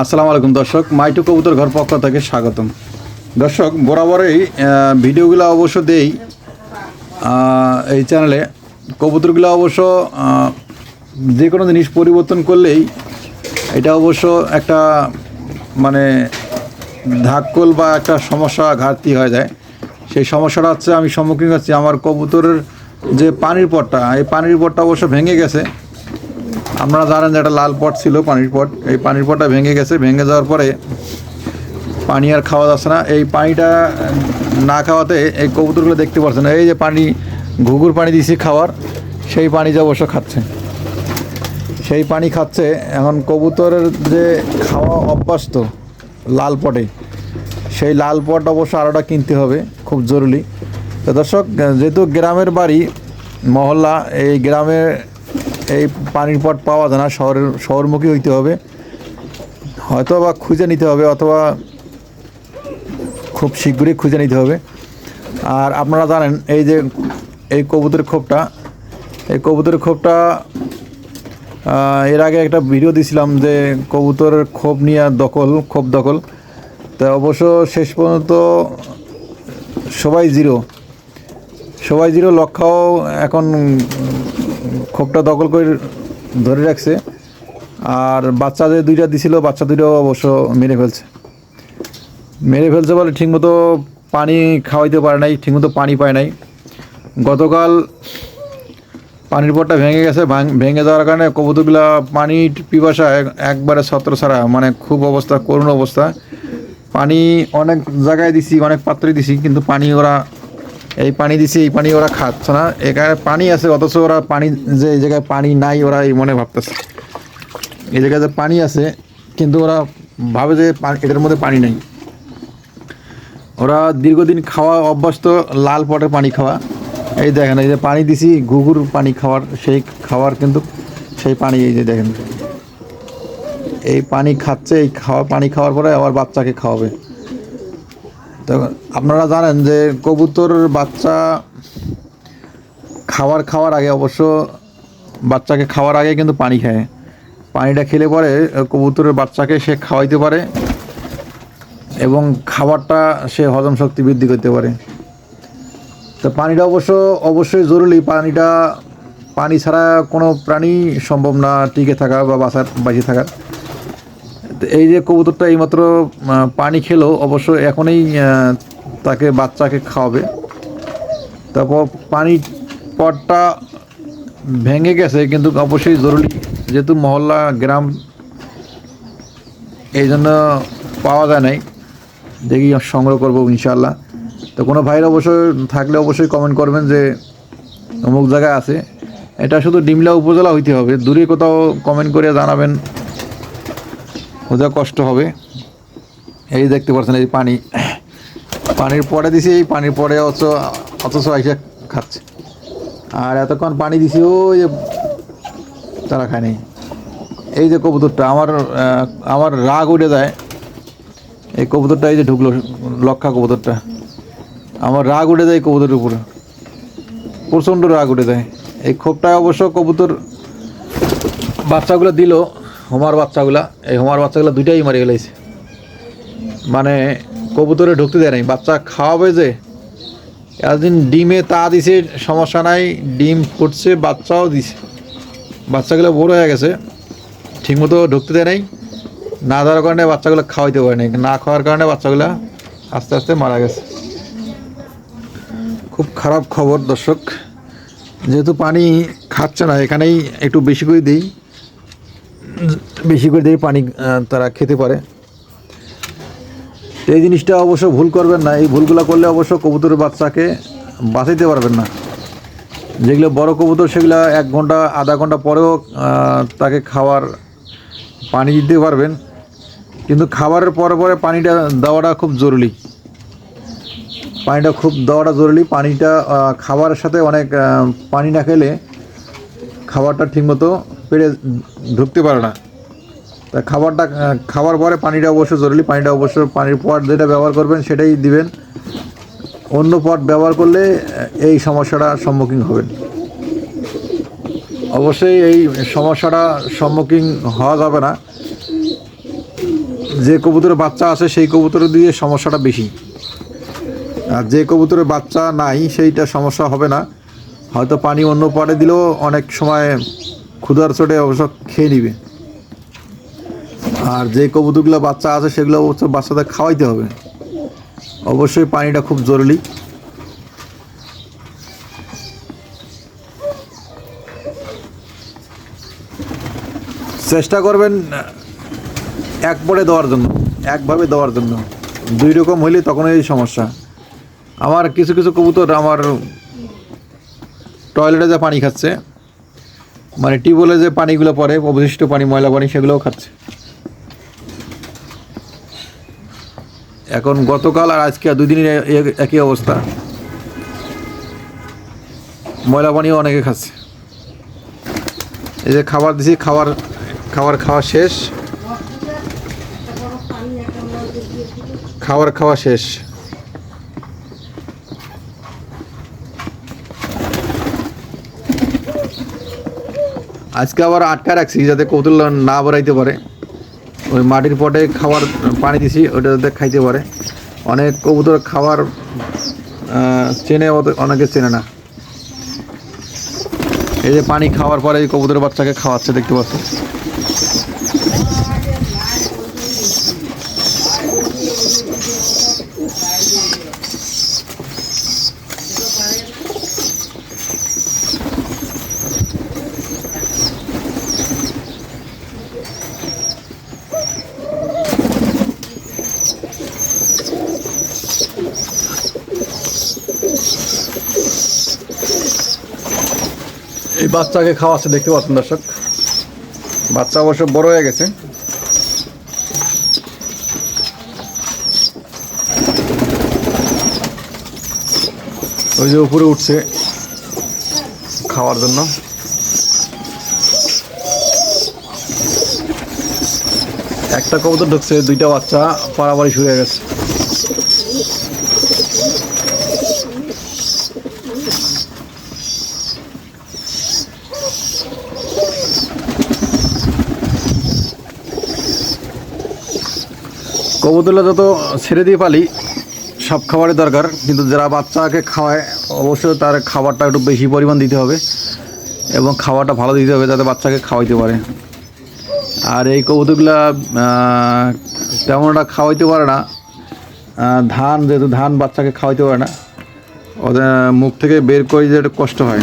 আসসালামু আলাইকুম, দর্শক। মাইটু কবুতর ঘর পক্ষ থেকে স্বাগতম। দর্শক, বরাবরই ভিডিওগুলো অবশ্য দেই। এই চ্যানেলে কবুতরগুলো অবশ্য যে কোনো জিনিস পরিবর্তন করলেই এটা অবশ্য একটা মানে ধাক্কল বা একটা সমস্যা ঘাটতি হয়ে যায়। সেই সমস্যাটা হচ্ছে, আমি সম্মুখীন হচ্ছি আমার কবুতরের যে পানির পটটা, এই পানির পটটা অবশ্য ভেঙে গেছে। আপনারা জানেন যে একটা লাল পট ছিল, পানির পট। এই পানির পটটা ভেঙে গেছে। ভেঙে যাওয়ার পরে পানি আর খাওয়া যাচ্ছে না। এই পানিটা না খাওয়াতে এই কবুতরগুলো দেখতে পাচ্ছেন এই যে পানি, ঘুঘুর পানি দিয়েছি খাওয়ার, সেই পানি যে অবশ্য খাচ্ছে। সেই পানি খাচ্ছে। এখন কবুতরের যে খাওয়া অভ্যাস তো লাল পটে, সেই লাল পট অবশ্য আরোটা কিনতে হবে। খুব জরুরি। তো দর্শক, যেহেতু গ্রামের বাড়ি, মহল্লা, এই গ্রামে এই পানির পট পাওয়া যায় না, শহরের, শহরমুখী হইতে হবে। হয়তো বা খুঁজে নিতে হবে, অথবা খুব শীঘ্রই খুঁজে নিতে হবে। আর আপনারা জানেন, এই যে, এই কবুতরের খোপটা, এই কবুতরের খোপটা এর আগে একটা ভিডিও দিছিলাম যে কবুতরের খোপ নিয়ে দখল, খোপ দখল। তা অবশ্য শেষ পর্যন্ত সবাই জিরো। সবাই জিরো, লক্ষাও এখন খোপটা দখল করে ধরে রাখছে। আর বাচ্চা যে দুইটা দিছিল, বাচ্চা দুইটাও অবশ্য মেরে ফেলছে। মেরে ফেলছে বলে ঠিকমতো পানি খাওয়াইতে পারে নাই, ঠিকমতো পানি পায় নাই। গতকাল পানির পটটা ভেঙে গেছে, ভাঙ- ভেঙে যাওয়ার কারণে কবুতরগুলা পানি পিপাসা একবারে ছত্র ছাড়া মানে খুব অবস্থা করুণ অবস্থা। পানি অনেক জায়গায় দিছি, অনেক পাত্রে দিছি, কিন্তু পানি ওরা এই পানি দিছি, এই পানি ওরা খাচ্ছে না। এখানে পানি আছে, অথচ ওরা পানি, যে এই জায়গায় পানি নাই, ওরা এই মনে ভাবতেছে। এই জায়গায় যে পানি আছে, কিন্তু ওরা ভাবে যে এটার মধ্যে পানি নেই। ওরা দীর্ঘদিন খাওয়া অভ্যস্ত, লাল পটের পানি খাওয়া। এই দেখেন, এই যে পানি দিছি, ঘুঘুর পানি খাওয়ার, সেই খাওয়ার কিন্তু, সেই পানি, এই যে দেখেন। এই পানি খাচ্ছে, এই খাওয়া, পানি খাওয়ার পরে আবার বাচ্চাকে খাওয়াবে। আপনারা জানেন যে কবুতর বাচ্চা খাবার খাওয়ার আগে অবশ্য বাচ্চাকে খাওয়ার আগে কিন্তু পানি খায়। পানিটা খেলে পরে কবুতরের বাচ্চাকে সে খাওয়াইতে পারে এবং খাবারটা সে হজম শক্তি বৃদ্ধি করতে পারে। তো পানিটা অবশ্য, অবশ্যই জরুরি। পানিটা, পানি ছাড়া কোনো প্রাণী সম্ভব না টিকে থাকা বা বাঁচার বাঁচে থাকার। এই যে কবুতরটা এইমাত্র পানি খেলো, অবশ্য এখনই তাকে বাচ্চাকে খাওয়াবে। তারপর পানি পটটা ভেঙে গেছে, কিন্তু অবশ্যই জরুরি, যেহেতু মহল্লা, গ্রাম, এই জন্য পাওয়া যায় নাই। দেখি সংগ্রহ করব ইনশাল্লাহ তো কোনো ভাইয়ের অবশ্যই থাকলে অবশ্যই কমেন্ট করবেন যে অমুক জায়গায় আছে। এটা শুধু ডিমলা উপজেলা হইতে হবে। দূরে কোথাও কমেন্ট করে জানাবেন। ওদের কষ্ট হবে। এই দেখতে পাচ্ছেন, এই পানি। পানির পরে দিছি, এই পানির পরে অথচ অথচ আইসা খাচ্ছে। আর এতক্ষণ পানি দিছি, ওই যে তারা খায়নি এই যে কবুতরটা, আমার আমার রাগ উঠে যায়। এই কবুতরটা, এই যে ঢুকলো, লক্ষা কবুতরটা। আমার রাগ উঠে যায় কবুতরের উপরে। প্রচণ্ড রাগ উঠে যায়। এই ক্ষোভটায় অবশ্য কবুতর বাচ্চাগুলো দিল। হোমার বাচ্চাগুলা, এই হোমার বাচ্চাগুলো দুইটাই মারি ফেলেছে মানে কবুতরে ঢুকতে দেয় নাই। বাচ্চা খাওয়াবে যে একদিন ডিমে তা দিছে, সমস্যা নাই, ডিম ফুটছে, বাচ্চাও দিছে। বাচ্চাগুলো বড় হয়ে গেছে, ঠিকমতো ঢুকতে দেয় নাই, না দেওয়ার কারণে বাচ্চাগুলো খাওয়াইতে পারে নাই। না খাওয়ার কারণে বাচ্চাগুলো আস্তে আস্তে মারা গেছে। খুব খারাপ খবর দর্শক। যেহেতু পানি খাচ্ছে না, এখানেই একটু বেশি করে দিই। বেশি করে দিই পানি তারা খেতে পারে। এই জিনিসটা অবশ্য ভুল করবেন না। এই ভুলগুলো করলে অবশ্য কবুতরের বাচ্চাকে বাঁচাইতে পারবেন না। যেগুলো বড় কবুতর, সেগুলো এক ঘণ্টা, আধা ঘণ্টা পরেও তাকে খাওয়ার পানি দিতে পারবেন। কিন্তু খাবারের পরে পরে পানিটা দেওয়াটা খুব জরুরি। পানিটা খুব দেওয়াটা জরুরি। পানিটা খাবারের সাথে অনেক পানি না খেলে খাবারটা ঠিকমতো পেটে ঢুকতে পারে না। তা খাবারটা খাওয়ার পরে পানিটা অবশ্য জরুরি, পানিটা অবশ্য পানির পট যেটা ব্যবহার করবেন সেটাই দিবেন। অন্য পট ব্যবহার করলে এই সমস্যাটা সম্মুখীন হবেন। অবশ্যই এই সমস্যাটা সম্মুখীন হওয়া যাবে না। যে কবুতরের বাচ্চা আছে সেই কবুতরের দিয়ে সমস্যাটা বেশি। আর যে কবুতরের বাচ্চা নাই সেইটা সমস্যা হবে না। হয়তো পানি অন্য পাড়ে দিলেও অনেক সময় ক্ষুধার চোটে অবশ্য খেয়ে নিবে। আর যে কবুতরগুলো বাচ্চা আছে, সেগুলো অবশ্য বাচ্চাদের খাওয়াইতে হবে। অবশ্যই পানিটা খুব জরুরি। চেষ্টা করবেন এক পরে দেওয়ার জন্য, একভাবে দেওয়ার জন্য। দুই রকম হইলে তখন এই সমস্যা। আমার কিছু কিছু কবুতর আমার টয়লেটে যা পানি খাচ্ছে মানে টিউবওয়েলে যে পানিগুলো পড়ে অবশিষ্ট পানি, ময়লা পানি, সেগুলোও খাচ্ছে। এখন গতকাল আর আজকে দুই দিনের এ- এ- একই অবস্থা। ময়লা পানিও অনেকে খাচ্ছে। এই যে খাবার দিছি, খাবার খাবার খাওয়া শেষ। খাবার খাওয়া শেষ। আজকে আবার আটকা রাখছি যাতে কৌতুল না বেড়াইতে পারে। ওই মাটির পটে খাবার, পানি দিছি ওটা যাতে খাইতে পারে। অনেক কবুতর খাবার চেনে অনেকে চেনে না। এই যে পানি খাওয়ার পরে এই কবুতরের বাচ্চাকে খাওয়াচ্ছে, দেখতে পাচ্ছ? বাচ্চাকে খাওয়াচ্ছে, দেখতে পাচ্ছেন দর্শক। বাচ্চা অবশ্য বড় হয়ে গেছে। ওই যে উপরে উঠছে খাওয়ার জন্য। একটা কবুতর ঢুকছে, দুইটা বাচ্চা পাড়াপাড়ি শুরু হয়ে গেছে। কবুতরটা যত ছেড়ে দিয়ে পালি, সব খাবারের দরকার, কিন্তু যারা বাচ্চাকে খাওয়ায়, অবশ্যই তার খাবারটা একটু বেশি পরিমাণ দিতে হবে এবং খাবারটা ভালো দিতে হবে যাতে বাচ্চাকে খাওয়াইতে পারে। আর এই কবুতরগুলা তেমন একটা খাওয়াইতে পারে না। ধান, যেহেতু ধান বাচ্চাকে খাওয়াইতে পারে না, ওদের মুখ থেকে বের করে দিতে একটু কষ্ট হয়।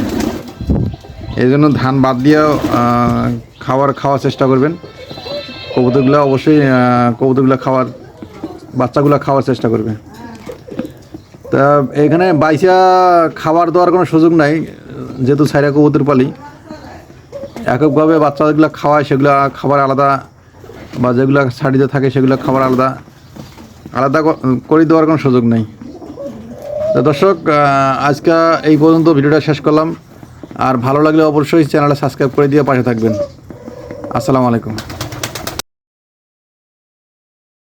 এই জন্য ধান বাদ দিয়েও খাবার খাওয়ার চেষ্টা করবেন। কবুতরগুলো অবশ্যই কবুতরগুলো খাওয়ার বাচ্চাগুলো খাওয়ার চেষ্টা করবে। তা এখানে বাইসা খাবার দেওয়ার কোনো সুযোগ নাই, যেহেতু সাইরা কবুতর পালি। এককভাবে বাচ্চাগুলো খাওয়ায়, সেগুলো খাবার আলাদা, বা যেগুলো শাড়িতে থাকে সেগুলো খাবার আলাদা। আলাদা করে দেওয়ার কোনো সুযোগ নেই। তো দর্শক আজকে এই পর্যন্ত ভিডিওটা শেষ করলাম। আর ভালো লাগলে অবশ্যই চ্যানেলটা সাবস্ক্রাইব করে দিয়ে পাশে থাকবেন। আসসালামু আলাইকুম।